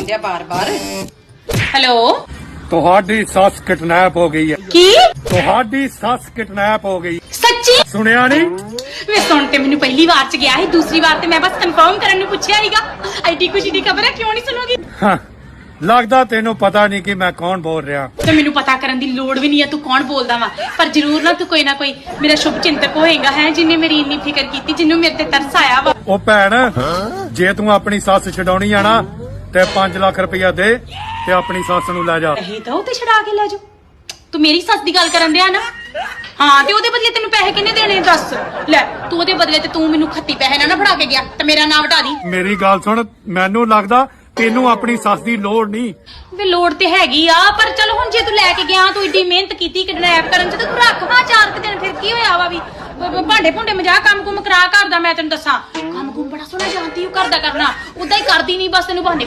ਆਉਂਦੇ ਆ ਬਾਰ-ਬਾਰ। ਹੈਲੋ? ਤੁਹਾਡੀ ਸੱਸ ਕਿਡਨੈਪ ਹੋ ਗਈ ਹੈ। ਕੀ? ਤੁਹਾਡੀ ਸੱਸ ਕਿਡਨੈਪ ਹੋ ਗਈ। ਸੱਚੀ? ਸੁਣਿਆ ਨਹੀਂ? ਵੇ ਸੁਣ ਤੇ ਮੈਨੂੰ ਪਹਿਲੀ ਵਾਰ ਚ ਗਿਆ ਸੀ ਦੂਸਰੀ ਵਾਰ ਤੇ ਮੈਂ ਬਸ ਕਨਫਰਮ ਕਰਨ ਨੂੰ ਪੁੱਛਿਆ ਹੀਗਾ ਐਡੀ ਖੁਸ਼ੀ ਦੀ ਖਬਰ ਹੈ ਕਿਉਂ ਨਹੀਂ ਸੁਣੋਗੀ? ਲੱਗਦਾ ਤੈਨੂੰ ਪਤਾ ਨਹੀਂ ਕਿ ਮੈਂ ਕੌਣ ਬੋਲ ਰਿਹਾ। ਤੇ ਮੈਨੂੰ ਪਤਾ ਕਰਨ ਦੀ ਲੋੜ ਵੀ ਨਹੀਂ ਹੈ ਤੂੰ ਕੌਣ ਬੋਲਦਾ ਵਾ? ਪਰ ਜ਼ਰੂਰ ਨਾ ਤੂੰ ਕੋਈ ਨਾ ਕੋਈ ਮੇਰਾ ਸ਼ੁਭ ਚਿੰਤਕ ਹੋਏਗਾ ਹੈ ਜਿਨੇ ਮੇਰੀ ਇੰਨੀ ਫਿਕਰ ਕੀਤੀ ਜਿੰਨੂੰ ਮੇਰੇ ਤੇ ਤਰਸ ਆਇਆ ਵਾ। ਉਹ ਭੈਣ ਜੇ ਤੂੰ ਆਪਣੀ ਸੱਸ ਛਡਾਉਣੀ ਆ ਨਾ ਤੇ 5 ਲੱਖ ਰੁਪਇਆ ਦੇ ਤੇ ਆਪਣੀ ਸੱਸ ਨੂੰ ਲੈ ਜਾ। ਇਹ ਤਾਂ ਉਹ ਤੇ ਛਡਾ ਕੇ ਲੈ ਜਾ ਤੂੰ ਮੇਰੀ ਸੱਸ ਦੀ ਗੱਲ ਕਰਨ ਦਿਆ ਨਾ? ਹਾਂ ਤੇ ਉਹਦੇ ਬਦਲੇ ਤੈਨੂੰ ਪੈਸੇ ਕਿੰਨੇ ਦੇਣੇ ਦੱਸ। ਲੈ ਤੂੰ ਉਹਦੇ ਬਦਲੇ ਤੇ ਤੂੰ ਮੈਨੂੰ ਖੱਤੀ ਪੈਸੇ ਨਾ ਨਾ ਫੜਾ ਕੇ ਗਿਆ ਤੇ ਮੇਰਾ ਨਾਂ ਵਟਾ ਦੀ। ਮੇਰੀ ਗੱਲ ਸੁਣ ਮੈਨੂੰ ਲੱਗਦਾ ਤੈਨੂੰ ਆਪਣੀ ਸੱਸ ਦੀ ਲੋੜ ਨਹੀਂ। ਵੇ ਲੋੜ ਤੇ ਹੈਗੀ ਆ ਪਰ ਚਲ ਹੁਣ ਜੇ ਤੂੰ ਲੈ ਕੇ ਗਿਆ ਤੂੰ ਏਡੀ ਮਿਹਨਤ ਕੀਤੀ ਕਿਡਨੈਪ ਕਰਨ ਚ ਤੇ ਤੂੰ ਰੱਖ। ਹਾਂ ਚਾਰ ਕੁ ਦਿਨ ਫਿਰ ਕੀ ਹੋਇਆ ਵਾ ਵੀ? ਭਾਂਡੇ ਭੁੰਡੇ ਮਜਾ ਕੰਮ ਕੁਮ ਕਰਾ ਕਰਦਾ ਮੈਂ ਤੈਨੂੰ ਦੱਸਾਂ। ਕੰਮ ਕੁਮ ਬੜਾ ਸੋਹਣਾ ਜਾਣਦੀ ਉਹ ਕਰਦਾ ਕਰਨਾ। ਉਦਾਂ ਹੀ ਕਰਦੀ ਨਹੀਂ ਬਸ ਤੈਨੂੰ ਬਹਾਨੇ